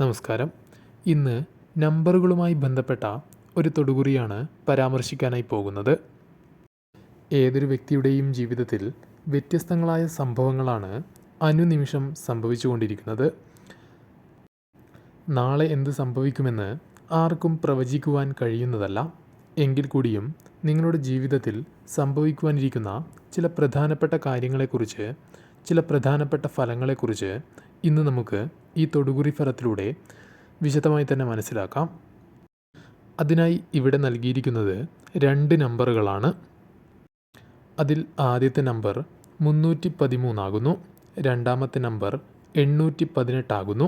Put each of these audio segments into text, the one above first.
നമസ്കാരം. ഇന്ന് നമ്പറുകളുമായി ബന്ധപ്പെട്ട ഒരു തൊടുകുറിയാണ് പരാമർശിക്കാനായി പോകുന്നത്. ഏതൊരു വ്യക്തിയുടെയും ജീവിതത്തിൽ വ്യത്യസ്തങ്ങളായ സംഭവങ്ങളാണ് അനുനിമിഷം സംഭവിച്ചുകൊണ്ടിരിക്കുന്നത്. നാളെ എന്ത് സംഭവിക്കുമെന്ന് ആർക്കും പ്രവചിക്കുവാൻ കഴിയുന്നതല്ല. എങ്കിൽ കൂടിയും നിങ്ങളുടെ ജീവിതത്തിൽ സംഭവിക്കുവാനിരിക്കുന്ന ചില പ്രധാനപ്പെട്ട കാര്യങ്ങളെക്കുറിച്ച് ചില പ്രധാനപ്പെട്ട ഫലങ്ങളെക്കുറിച്ച് ഇന്ന് നമുക്ക് ഈ തൊടുകുറി ഫലത്തിലൂടെ വിശദമായി തന്നെ മനസ്സിലാക്കാം. അതിനായി ഇവിടെ നൽകിയിരിക്കുന്നത് രണ്ട് നമ്പറുകളാണ്. അതിൽ ആദ്യത്തെ നമ്പർ മുന്നൂറ്റി പതിമൂന്നാകുന്നു രണ്ടാമത്തെ നമ്പർ എണ്ണൂറ്റി പതിനെട്ടാകുന്നു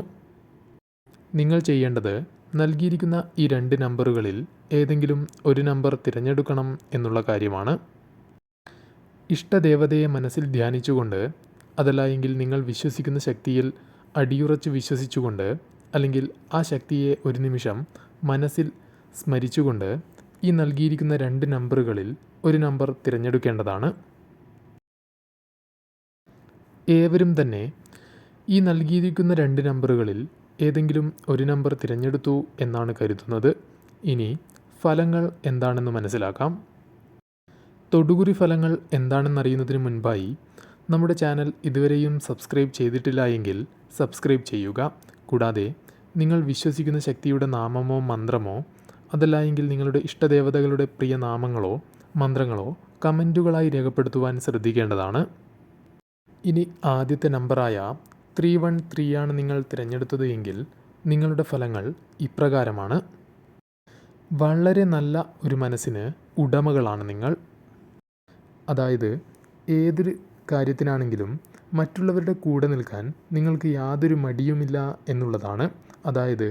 നിങ്ങൾ ചെയ്യേണ്ടത് നൽകിയിരിക്കുന്ന ഈ രണ്ട് നമ്പറുകളിൽ ഏതെങ്കിലും ഒരു നമ്പർ തിരഞ്ഞെടുക്കണം എന്നുള്ള കാര്യമാണ്. ഇഷ്ടദേവതയെ മനസ്സിൽ ധ്യാനിച്ചുകൊണ്ട് അതല്ല എങ്കിൽ നിങ്ങൾ വിശ്വസിക്കുന്ന ശക്തിയിൽ അടിയുറച്ച് വിശ്വസിച്ചുകൊണ്ട് അല്ലെങ്കിൽ ആ ശക്തിയെ ഒരു നിമിഷം മനസ്സിൽ സ്മരിച്ചുകൊണ്ട് ഈ നൽകിയിരിക്കുന്ന രണ്ട് നമ്പറുകളിൽ ഒരു നമ്പർ തിരഞ്ഞെടുക്കേണ്ടതാണ്. ഏവരും തന്നെ ഈ നൽകിയിരിക്കുന്ന രണ്ട് നമ്പറുകളിൽ ഏതെങ്കിലും ഒരു നമ്പർ തിരഞ്ഞെടുത്തു എന്നാണ് കരുതുന്നത്. ഇനി ഫലങ്ങൾ എന്താണെന്ന് മനസ്സിലാക്കാം. തൊടുകുറി ഫലങ്ങൾ എന്താണെന്നറിയുന്നതിന് മുൻപായി നമ്മുടെ ചാനൽ ഇതുവരെയും സബ്സ്ക്രൈബ് ചെയ്തിട്ടില്ല എങ്കിൽ സബ്സ്ക്രൈബ് ചെയ്യുക. കൂടാതെ നിങ്ങൾ വിശ്വസിക്കുന്ന ശക്തിയുടെ നാമമോ മന്ത്രമോ അതല്ല എങ്കിൽ നിങ്ങളുടെ ഇഷ്ടദേവതകളുടെ പ്രിയ നാമങ്ങളോ മന്ത്രങ്ങളോ കമന്റുകളായി രേഖപ്പെടുത്തുവാൻ ശ്രദ്ധിക്കേണ്ടതാണ്. ഇനി ആദ്യത്തെ നമ്പറായ ത്രീ വൺ ത്രീ ആണ് നിങ്ങൾ തിരഞ്ഞെടുത്തത് എങ്കിൽ നിങ്ങളുടെ ഫലങ്ങൾ ഇപ്രകാരമാണ്. വളരെ നല്ല ഒരു മനസ്സിന് ഉടമകളാണ് നിങ്ങൾ. അതായത് ഏതൊരു കാര്യത്തിനാണെങ്കിലും മറ്റുള്ളവരുടെ കൂടെ നിൽക്കാൻ നിങ്ങൾക്ക് യാതൊരു മടിയുമില്ല എന്നുള്ളതാണ്. അതായത്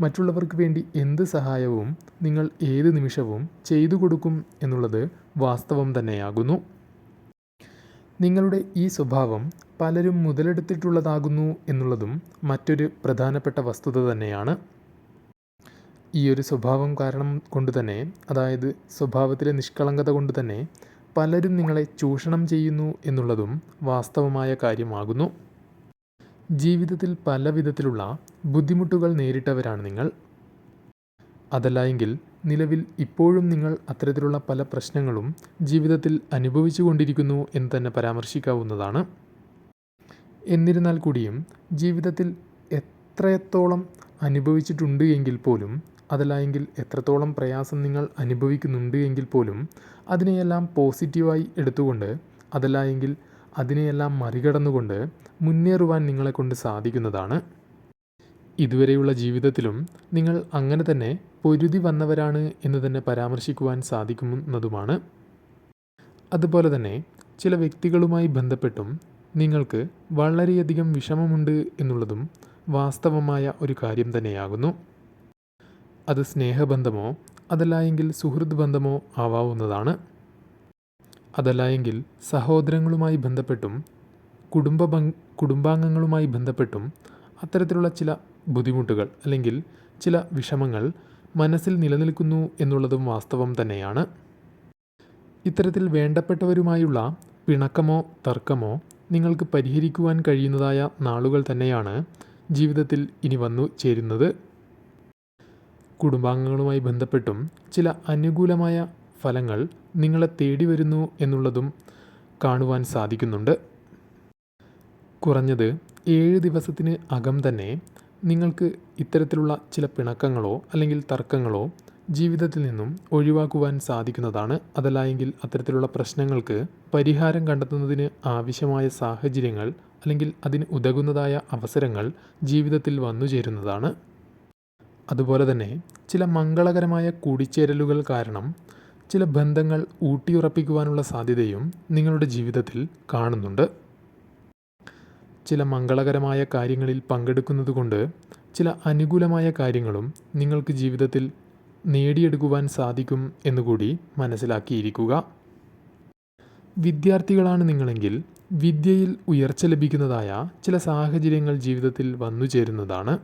മറ്റുള്ളവർക്ക് വേണ്ടി എന്ത് സഹായവും നിങ്ങൾ ഏത് നിമിഷവും ചെയ്തു കൊടുക്കും എന്നുള്ളത് വാസ്തവം തന്നെയാകുന്നു. നിങ്ങളുടെ ഈ സ്വഭാവം പലരും മുതലെടുത്തിട്ടുള്ളതാകുന്നു എന്നുള്ളതും മറ്റൊരു പ്രധാനപ്പെട്ട വസ്തുത തന്നെയാണ്. ഈ ഒരു സ്വഭാവം കാരണം കൊണ്ട് തന്നെ അതായത് സ്വഭാവത്തിലെ നിഷ്കളങ്കത കൊണ്ട് തന്നെ പലരും നിങ്ങളെ ചൂഷണം ചെയ്യുന്നു എന്നുള്ളതും വാസ്തവമായ കാര്യമാകുന്നു. ജീവിതത്തിൽ പല വിധത്തിലുള്ള ബുദ്ധിമുട്ടുകൾ നേരിട്ടവരാണ് നിങ്ങൾ. അതല്ല എങ്കിൽ നിലവിൽ ഇപ്പോഴും നിങ്ങൾ അത്തരത്തിലുള്ള പല പ്രശ്നങ്ങളും ജീവിതത്തിൽ അനുഭവിച്ചു കൊണ്ടിരിക്കുന്നു എന്ന് തന്നെ പരാമർശിക്കാവുന്നതാണ്. എന്നിരുന്നാൽ കൂടിയും ജീവിതത്തിൽ എത്രത്തോളം അനുഭവിച്ചിട്ടുണ്ട് എങ്കിൽ പോലും അതല്ല എങ്കിൽ എത്രത്തോളം പ്രയാസം നിങ്ങൾ അനുഭവിക്കുന്നുണ്ട് എങ്കിൽ പോലും അതിനെയെല്ലാം പോസിറ്റീവായി എടുത്തുകൊണ്ട് അതല്ലായെങ്കിൽ അതിനെയെല്ലാം മറികടന്നുകൊണ്ട് മുന്നേറുവാൻ നിങ്ങളെക്കൊണ്ട് സാധിക്കുന്നതാണ്. ഇതുവരെയുള്ള ജീവിതത്തിലും നിങ്ങൾ അങ്ങനെ തന്നെ പൊരുതി വന്നവരാണ് എന്ന് തന്നെ പരാമർശിക്കുവാൻ സാധിക്കുന്നതുമാണ്. അതുപോലെ തന്നെ ചില വ്യക്തികളുമായി ബന്ധപ്പെട്ടും നിങ്ങൾക്ക് വളരെയധികം വിഷമമുണ്ട് എന്നുള്ളതും വാസ്തവമായ ഒരു കാര്യം തന്നെയാകുന്നു. അത് സ്നേഹബന്ധമോ അതല്ല എങ്കിൽ സുഹൃത്ത് ബന്ധമോ ആവാവുന്നതാണ്. അതല്ല എങ്കിൽ സഹോദരങ്ങളുമായി ബന്ധപ്പെട്ടും കുടുംബ കുടുംബാംഗങ്ങളുമായി ബന്ധപ്പെട്ടും അത്തരത്തിലുള്ള ചില ബുദ്ധിമുട്ടുകൾ അല്ലെങ്കിൽ ചില വിഷമങ്ങൾ മനസ്സിൽ നിലനിൽക്കുന്നു എന്നുള്ളതും വാസ്തവം തന്നെയാണ്. ഇത്തരത്തിൽ വേണ്ടപ്പെട്ടവരുമായുള്ള പിണക്കമോ തർക്കമോ നിങ്ങൾക്ക് പരിഹരിക്കുവാൻ കഴിയുന്നതായ നാളുകൾ തന്നെയാണ് ജീവിതത്തിൽ ഇനി വന്നു ചേരുന്നത്. കുടുംബാംഗങ്ങളുമായി ബന്ധപ്പെട്ടും ചില അനുകൂലമായ ഫലങ്ങൾ നിങ്ങളെ തേടി വരുന്നു എന്നുള്ളതും കാണുവാൻ സാധിക്കുന്നുണ്ട്. കുറഞ്ഞത് ഏഴ് ദിവസത്തിന് അകം തന്നെ നിങ്ങൾക്ക് ഇത്തരത്തിലുള്ള ചില പിണക്കങ്ങളോ അല്ലെങ്കിൽ തർക്കങ്ങളോ ജീവിതത്തിൽ നിന്നും ഒഴിവാക്കുവാൻ സാധിക്കുന്നതാണ്. അതല്ല എങ്കിൽ അത്തരത്തിലുള്ള പ്രശ്നങ്ങൾക്ക് പരിഹാരം കണ്ടെത്തുന്നതിന് ആവശ്യമായ സാഹചര്യങ്ങൾ അല്ലെങ്കിൽ അതിന് ഉതകുന്നതായ അവസരങ്ങൾ ജീവിതത്തിൽ വന്നു ചേരുന്നതാണ് അതുപോലെ തന്നെ ചില മംഗളകരമായ കൂടിച്ചേരലുകൾ കാരണം ചില ബന്ധങ്ങൾ ഊട്ടിയുറപ്പിക്കുവാനുള്ള സാധ്യതയും നിങ്ങളുടെ ജീവിതത്തിൽ കാണുന്നുണ്ട്. ചില മംഗളകരമായ കാര്യങ്ങളിൽ പങ്കെടുക്കുന്നതുകൊണ്ട് ചില അനുകൂലമായ കാര്യങ്ങളും നിങ്ങൾക്ക് ജീവിതത്തിൽ നേടിയെടുക്കുവാൻ സാധിക്കും എന്നുകൂടി മനസ്സിലാക്കിയിരിക്കുക. വിദ്യാർത്ഥികളാണ് നിങ്ങളെങ്കിൽ വിദ്യയിൽ ഉയർച്ച ലഭിക്കുന്നതായ ചില സാഹചര്യങ്ങൾ ജീവിതത്തിൽ വന്നു ചേരുന്നതാണ്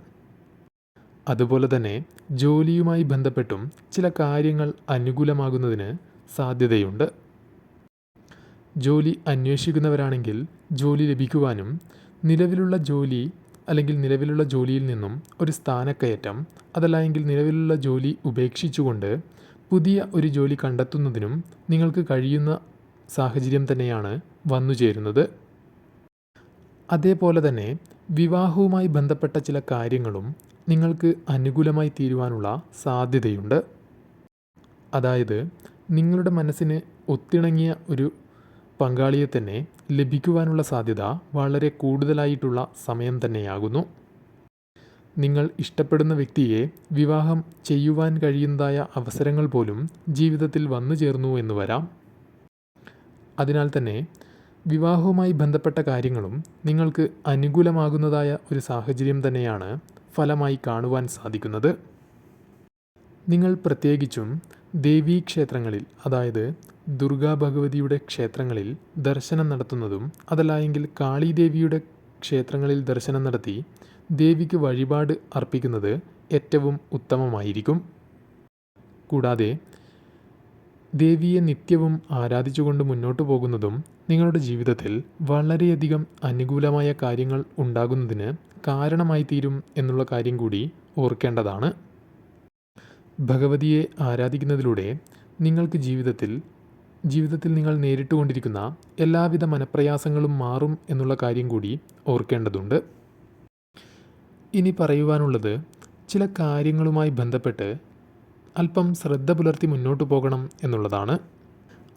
അതുപോലെ തന്നെ ജോലിയുമായി ബന്ധപ്പെട്ടും ചില കാര്യങ്ങൾ അനുകൂലമാകുന്നതിന് സാധ്യതയുണ്ട്. ജോലി അന്വേഷിക്കുന്നവരാണെങ്കിൽ ജോലി ലഭിക്കുവാനും നിലവിലുള്ള ജോലി അല്ലെങ്കിൽ നിലവിലുള്ള ജോലിയിൽ നിന്നും ഒരു സ്ഥാനക്കയറ്റം അതല്ല എങ്കിൽ നിലവിലുള്ള ജോലി ഉപേക്ഷിച്ചുകൊണ്ട് പുതിയ ഒരു ജോലി കണ്ടെത്തുന്നതിനും നിങ്ങൾക്ക് കഴിയുന്ന സാഹചര്യം തന്നെയാണ് വന്നു ചേരുന്നത്. അതേപോലെ തന്നെ വിവാഹവുമായി ബന്ധപ്പെട്ട ചില കാര്യങ്ങളും നിങ്ങൾക്ക് അനുകൂലമായി തീരുവാനുള്ള സാധ്യതയുണ്ട്. അതായത് നിങ്ങളുടെ മനസ്സിന് ഒത്തിണങ്ങിയ ഒരു പങ്കാളിയെ തന്നെ ലഭിക്കുവാനുള്ള സാധ്യത വളരെ കൂടുതലായിട്ടുള്ള സമയം തന്നെയാകുന്നു. നിങ്ങൾ ഇഷ്ടപ്പെടുന്ന വ്യക്തിയെ വിവാഹം ചെയ്യുവാൻ കഴിയുന്നതായ അവസരങ്ങൾ പോലും ജീവിതത്തിൽ വന്നു ചേർന്നു എന്ന് വരാം. അതിനാൽ തന്നെ വിവാഹവുമായി ബന്ധപ്പെട്ട കാര്യങ്ങളും നിങ്ങൾക്ക് അനുകൂലമാകുന്നതായ ഒരു സാഹചര്യം തന്നെയാണ് ഫലമായി കാണുവാൻ സാധിക്കുന്നത് നിങ്ങൾ പ്രത്യേകിച്ചും ദേവീക്ഷേത്രങ്ങളിൽ അതായത് ദുർഗാ ഭഗവതിയുടെ ക്ഷേത്രങ്ങളിൽ ദർശനം നടത്തുന്നതും അതല്ല എങ്കിൽ കാളിദേവിയുടെ ക്ഷേത്രങ്ങളിൽ ദർശനം നടത്തി ദേവിക്ക് വഴിപാട് അർപ്പിക്കുന്നത് ഏറ്റവും ഉത്തമമായിരിക്കും. കൂടാതെ ദേവിയെ നിത്യവും ആരാധിച്ചുകൊണ്ട് മുന്നോട്ട് പോകുന്നതും നിങ്ങളുടെ ജീവിതത്തിൽ വളരെയധികം അനുകൂലമായ കാര്യങ്ങൾ ഉണ്ടാകുന്നതിന് കാരണമായി തീരും എന്നുള്ള കാര്യം കൂടി ഓർക്കേണ്ടതാണ്. ഭഗവതിയെ ആരാധിക്കുന്നതിലൂടെ നിങ്ങൾക്ക് ജീവിതത്തിൽ ജീവിതത്തിൽ നിങ്ങൾ നേരിട്ടുകൊണ്ടിരിക്കുന്ന എല്ലാവിധ മനപ്രയാസങ്ങളും മാറും എന്നുള്ള കാര്യം കൂടി ഓർക്കേണ്ടതുണ്ട്. ഇനി പറയുവാനുള്ളത് ചില കാര്യങ്ങളുമായി ബന്ധപ്പെട്ട് അല്പം ശ്രദ്ധ പുലർത്തി മുന്നോട്ട് പോകണം എന്നുള്ളതാണ്.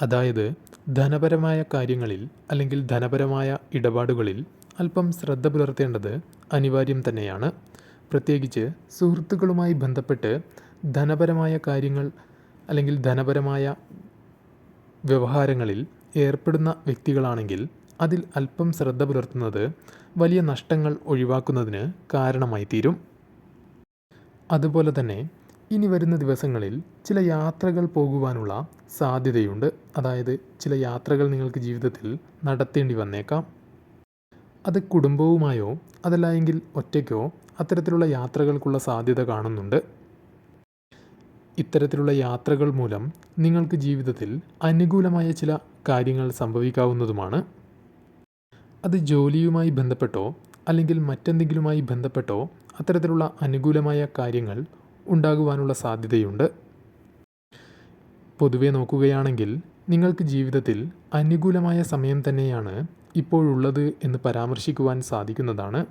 അതായത് ധനപരമായ കാര്യങ്ങളിൽ അല്ലെങ്കിൽ ധനപരമായ ഇടപാടുകളിൽ അല്പം ശ്രദ്ധ പുലർത്തേണ്ടത് അനിവാര്യം തന്നെയാണ്. പ്രത്യേകിച്ച് സുഹൃത്തുക്കളുമായി ബന്ധപ്പെട്ട് ധനപരമായ കാര്യങ്ങൾ അല്ലെങ്കിൽ ധനപരമായ വ്യവഹാരങ്ങളിൽ ഏർപ്പെടുന്ന വ്യക്തികളാണെങ്കിൽ അതിൽ അല്പം ശ്രദ്ധ പുലർത്തുന്നത് വലിയ നഷ്ടങ്ങൾ ഒഴിവാക്കുന്നതിന് കാരണമായി തീരും. അതുപോലെ തന്നെ ഇനി വരുന്ന ദിവസങ്ങളിൽ ചില യാത്രകൾ പോകുവാനുള്ള സാധ്യതയുണ്ട്. അതായത് ചില യാത്രകൾ നിങ്ങൾക്ക് ജീവിതത്തിൽ നടത്തേണ്ടി വന്നേക്കാം. അത് കുടുംബവുമായോ അതല്ല എങ്കിൽ ഒറ്റയ്ക്കോ അത്തരത്തിലുള്ള യാത്രകൾക്കുള്ള സാധ്യത കാണുന്നുണ്ട്. ഇത്തരത്തിലുള്ള യാത്രകൾ മൂലം നിങ്ങൾക്ക് ജീവിതത്തിൽ അനുകൂലമായ ചില കാര്യങ്ങൾ സംഭവിക്കാവുന്നതുമാണ്. അത് ജോലിയുമായി ബന്ധപ്പെട്ടോ അല്ലെങ്കിൽ മറ്റെന്തെങ്കിലുമായി ബന്ധപ്പെട്ടോ അത്തരത്തിലുള്ള അനുകൂലമായ കാര്യങ്ങൾ ഉണ്ടാകുവാനുള്ള സാധ്യതയുണ്ട്. പൊതുവെ നോക്കുകയാണെങ്കിൽ നിങ്ങൾക്ക് ജീവിതത്തിൽ അനുകൂലമായ സമയം തന്നെയാണ് ഇപ്പോഴുള്ളത് എന്ന് പരാമർശിക്കുവാൻ സാധിക്കുന്നതാണ്.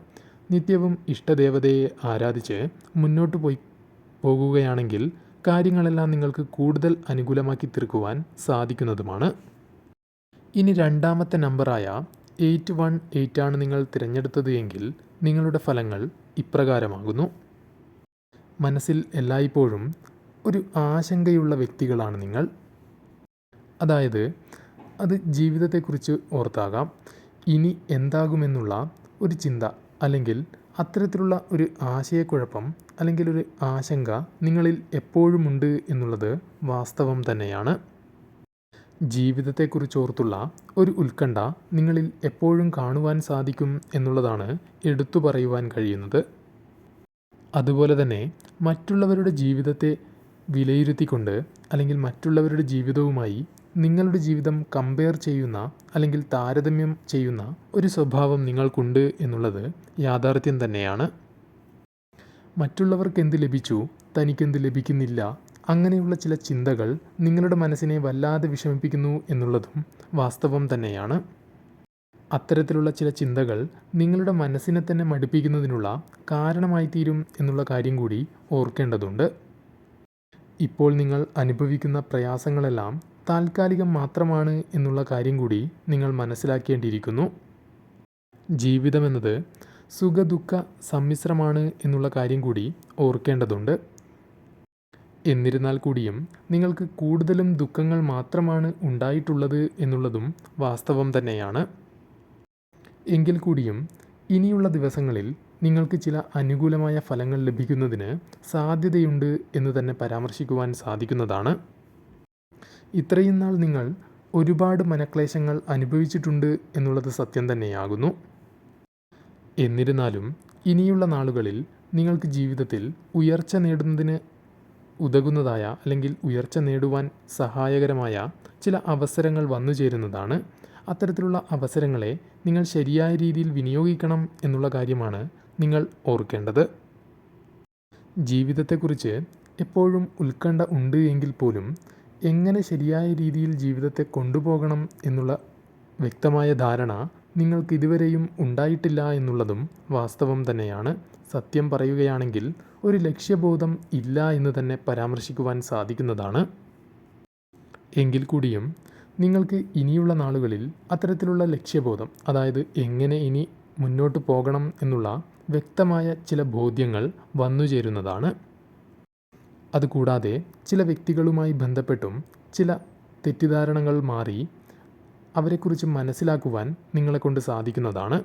നിത്യവും ഇഷ്ടദേവതയെ ആരാധിച്ച് മുന്നോട്ട് പോയി പോകുകയാണെങ്കിൽ കാര്യങ്ങളെല്ലാം നിങ്ങൾക്ക് കൂടുതൽ അനുകൂലമാക്കി തീർക്കുവാൻ സാധിക്കുന്നതുമാണ്. ഇനി രണ്ടാമത്തെ നമ്പറായ എയ്റ്റ് വൺ എയ്റ്റ് ആണ് നിങ്ങൾ തിരഞ്ഞെടുത്തത് എങ്കിൽ നിങ്ങളുടെ ഫലങ്ങൾ ഇപ്രകാരമാകുന്നു. മനസ്സിൽ എല്ലായ്പ്പോഴും ഒരു ആശങ്കയുള്ള വ്യക്തികളാണ് നിങ്ങൾ. അതായത് അത് ജീവിതത്തെക്കുറിച്ച് ഓർത്താകാം. ഇനി എന്താകുമെന്നുള്ള ഒരു ചിന്ത അല്ലെങ്കിൽ അത്തരത്തിലുള്ള ഒരു ആശയക്കുഴപ്പം അല്ലെങ്കിൽ ഒരു ആശങ്ക നിങ്ങളിൽ എപ്പോഴുമുണ്ട് എന്നുള്ളത് വാസ്തവം തന്നെയാണ്. ജീവിതത്തെക്കുറിച്ചോർത്തുള്ള ഒരു ഉത്കണ്ഠ നിങ്ങളിൽ എപ്പോഴും കാണുവാൻ സാധിക്കും എന്നുള്ളതാണ് എടുത്തു പറയുവാൻ കഴിയുന്നത്. അതുപോലെ തന്നെ മറ്റുള്ളവരുടെ ജീവിതത്തെ വിലയിരുത്തിക്കൊണ്ട് അല്ലെങ്കിൽ മറ്റുള്ളവരുടെ ജീവിതവുമായി നിങ്ങളുടെ ജീവിതം കമ്പയർ ചെയ്യുന്ന അല്ലെങ്കിൽ താരതമ്യം ചെയ്യുന്ന ഒരു സ്വഭാവം നിങ്ങൾക്കുണ്ട് എന്നുള്ളത് യാഥാർത്ഥ്യം തന്നെയാണ്. മറ്റുള്ളവർക്ക് എന്ത് ലഭിച്ചു? തനിക്കെന്ത് ലഭിക്കുന്നില്ല? അങ്ങനെയുള്ള ചില ചിന്തകൾ നിങ്ങളുടെ മനസ്സിനെ വല്ലാതെ വിഷമിപ്പിക്കുന്നു എന്നുള്ളതും വാസ്തവം തന്നെയാണ്. അത്തരത്തിലുള്ള ചില ചിന്തകൾ നിങ്ങളുടെ മനസ്സിനെ തന്നെ മടുപ്പിക്കുന്നതിനുള്ള കാരണമായി തീരും എന്നുള്ള കാര്യം കൂടി ഓർക്കേണ്ടതുണ്ട്. ഇപ്പോൾ നിങ്ങൾ അനുഭവിക്കുന്ന പ്രയാസങ്ങളെല്ലാം താൽക്കാലികം മാത്രമാണ് എന്നുള്ള കാര്യം കൂടി നിങ്ങൾ മനസ്സിലാക്കേണ്ടിയിരിക്കുന്നു. ജീവിതമെന്നത് സുഖദുഃഖ സമ്മിശ്രമാണ് എന്നുള്ള കാര്യം കൂടി ഓർക്കേണ്ടതുണ്ട്. എന്നിരുന്നാൽ കൂടിയും നിങ്ങൾക്ക് കൂടുതലും ദുഃഖങ്ങൾ മാത്രമാണ് ഉണ്ടായിട്ടുള്ളത് എന്നുള്ളതും വാസ്തവം തന്നെയാണ്. എങ്കിൽ കൂടിയും ഇനിയുള്ള ദിവസങ്ങളിൽ നിങ്ങൾക്ക് ചില അനുകൂലമായ ഫലങ്ങൾ ലഭിക്കുന്നതിന് സാധ്യതയുണ്ട് എന്ന് തന്നെ പരാമർശിക്കുവാൻ സാധിക്കുന്നതാണ്. ഇത്രയും നാൾ നിങ്ങൾ ഒരുപാട് മനക്ലേശങ്ങൾ അനുഭവിച്ചിട്ടുണ്ട് എന്നുള്ളത് സത്യം തന്നെയാകുന്നു. എന്നിരുന്നാലും ഇനിയുള്ള നാളുകളിൽ നിങ്ങൾക്ക് ജീവിതത്തിൽ ഉയർച്ച നേടുന്നതിന് ഉതകുന്നതായ അല്ലെങ്കിൽ ഉയർച്ച നേടുവാൻ സഹായകരമായ ചില അവസരങ്ങൾ വന്നു ചേരുന്നതാണ്. അത്തരത്തിലുള്ള അവസരങ്ങളെ നിങ്ങൾ ശരിയായ രീതിയിൽ വിനിയോഗിക്കണം എന്നുള്ള കാര്യമാണ് നിങ്ങൾ ഓർക്കേണ്ടത്. ജീവിതത്തെക്കുറിച്ച് എപ്പോഴും ഉത്കണ്ഠ ഉണ്ട് എങ്കിൽ പോലും എങ്ങനെ ശരിയായ രീതിയിൽ ജീവിതത്തെ കൊണ്ടുപോകണം എന്നുള്ള വ്യക്തമായ ധാരണ നിങ്ങൾക്ക് ഇതുവരെയും ഉണ്ടായിട്ടില്ല എന്നുള്ളതും വാസ്തവം തന്നെയാണ്. സത്യം പറയുകയാണെങ്കിൽ ഒരു ലക്ഷ്യബോധം ഇല്ല എന്ന് തന്നെ പരാമർശിക്കുവാൻ സാധിക്കുന്നതാണ്. എങ്കിൽ കൂടിയും നിങ്ങൾക്ക് ഇനിയുള്ള നാളുകളിൽ അത്തരത്തിലുള്ള ലക്ഷ്യബോധം അതായത് എങ്ങനെ ഇനി മുന്നോട്ട് പോകണം എന്നുള്ള വ്യക്തമായ ചില ബോധ്യങ്ങൾ വന്നു ചേരുന്നതാണ് അതുകൂടാതെ ചില വ്യക്തികളുമായി ബന്ധപ്പെട്ടും ചില തെറ്റിദ്ധാരണകൾ മാറി അവരെക്കുറിച്ച് മനസ്സിലാക്കുവാൻ നിങ്ങളെക്കൊണ്ട് സാധിക്കുന്നതാണ്.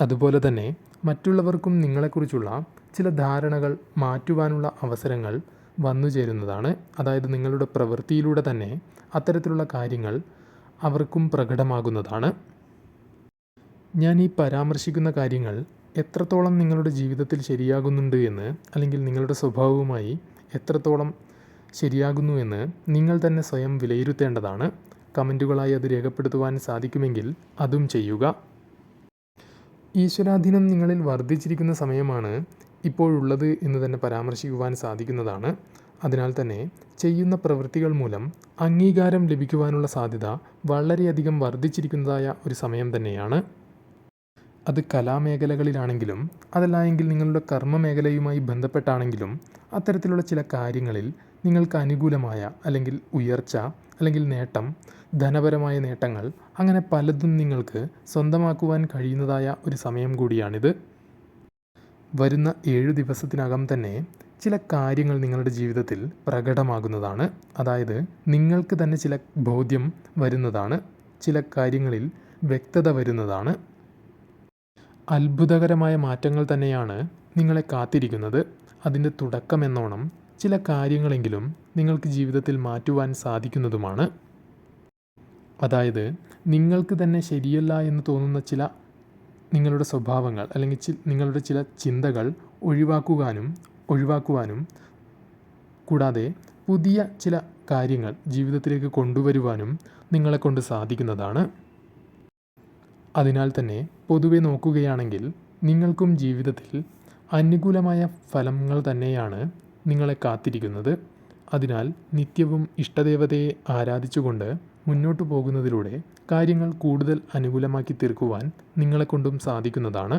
അതുപോലെ തന്നെ മറ്റുള്ളവർക്കും നിങ്ങളെക്കുറിച്ചുള്ള ചില ധാരണകൾ മാറ്റുവാനുള്ള അവസരങ്ങൾ വന്നു ചേരുന്നതാണ്. അതായത് നിങ്ങളുടെ പ്രവൃത്തിയിലൂടെ തന്നെ അത്തരത്തിലുള്ള കാര്യങ്ങൾ അവർക്കും പ്രകടമാകുന്നതാണ്. ഞാൻ ഈ പരാമർശിക്കുന്ന കാര്യങ്ങൾ എത്രത്തോളം നിങ്ങളുടെ ജീവിതത്തിൽ ശരിയാകുന്നുണ്ട് എന്ന് അല്ലെങ്കിൽ നിങ്ങളുടെ സ്വഭാവവുമായി എത്രത്തോളം ശരിയാകുന്നു എന്ന് നിങ്ങൾ തന്നെ സ്വയം വിലയിരുത്തേണ്ടതാണ്. കമന്റുകളായി അത് രേഖപ്പെടുത്തുവാൻ സാധിക്കുമെങ്കിൽ അതും ചെയ്യുക. ഈശ്വരാധീനം നിങ്ങളിൽ വർദ്ധിച്ചിരിക്കുന്ന സമയമാണ് ഇപ്പോഴുള്ളത് എന്ന് തന്നെ പരാമർശിക്കുവാൻ സാധിക്കുന്നതാണ്. അതിനാൽ തന്നെ ചെയ്യുന്ന പ്രവൃത്തികൾ മൂലം അംഗീകാരം ലഭിക്കുവാനുള്ള സാധ്യത വളരെയധികം വർദ്ധിച്ചിരിക്കുന്നതായ ഒരു സമയം തന്നെയാണ്. അത് കലാമേഖലകളിലാണെങ്കിലും അതല്ല എങ്കിൽ നിങ്ങളുടെ കർമ്മ മേഖലയുമായി ബന്ധപ്പെട്ടാണെങ്കിലും അത്തരത്തിലുള്ള ചില കാര്യങ്ങളിൽ നിങ്ങൾക്ക് അനുകൂലമായ അല്ലെങ്കിൽ ഉയർച്ച അല്ലെങ്കിൽ നേട്ടം ധനപരമായ നേട്ടങ്ങൾ അങ്ങനെ പലതും നിങ്ങൾക്ക് സ്വന്തമാക്കുവാൻ കഴിയുന്നതായ ഒരു സമയം കൂടിയാണിത്. വരുന്ന ഏഴ് ദിവസത്തിനകം തന്നെ ചില കാര്യങ്ങൾ നിങ്ങളുടെ ജീവിതത്തിൽ പ്രകടമാകുന്നതാണ്. അതായത് നിങ്ങൾക്ക് തന്നെ ചില ബോധ്യം വരുന്നതാണ്. ചില കാര്യങ്ങളിൽ വ്യക്തത വരുന്നതാണ്. അത്ഭുതകരമായ മാറ്റങ്ങൾ തന്നെയാണ് നിങ്ങളെ കാത്തിരിക്കുന്നത്. അതിന്റെ തുടക്കമെന്നോണം ചില കാര്യങ്ങളെങ്കിലും നിങ്ങൾക്ക് ജീവിതത്തിൽ മാറ്റുവാൻ സാധിക്കുന്നതുമാണ്. അതായത് നിങ്ങൾക്ക് തന്നെ ശരിയല്ല എന്ന് തോന്നുന്ന ചില നിങ്ങളുടെ സ്വഭാവങ്ങൾ അല്ലെങ്കിൽ നിങ്ങളുടെ ചില ചിന്തകൾ ഒഴിവാക്കുവാനും ഒഴിവാക്കുവാനും കൂടാതെ പുതിയ ചില കാര്യങ്ങൾ ജീവിതത്തിലേക്ക് കൊണ്ടുവരുവാനും നിങ്ങളെക്കൊണ്ട് സാധിക്കുന്നതാണ്. അതിനാൽ തന്നെ പൊതുവെ നോക്കുകയാണെങ്കിൽ നിങ്ങൾക്കും ജീവിതത്തിൽ അനുകൂലമായ ഫലങ്ങൾ തന്നെയാണ് നിങ്ങളെ കാത്തിരിക്കുന്നത്. അതിനാൽ നിത്യവും ഇഷ്ടദേവതയെ ആരാധിച്ചുകൊണ്ട് മുന്നോട്ടു പോകുന്നതിലൂടെ കാര്യങ്ങൾ കൂടുതൽ അനുകൂലമാക്കി തീർക്കുവാൻ നിങ്ങളെക്കൊണ്ടും സാധിക്കുന്നതാണ്.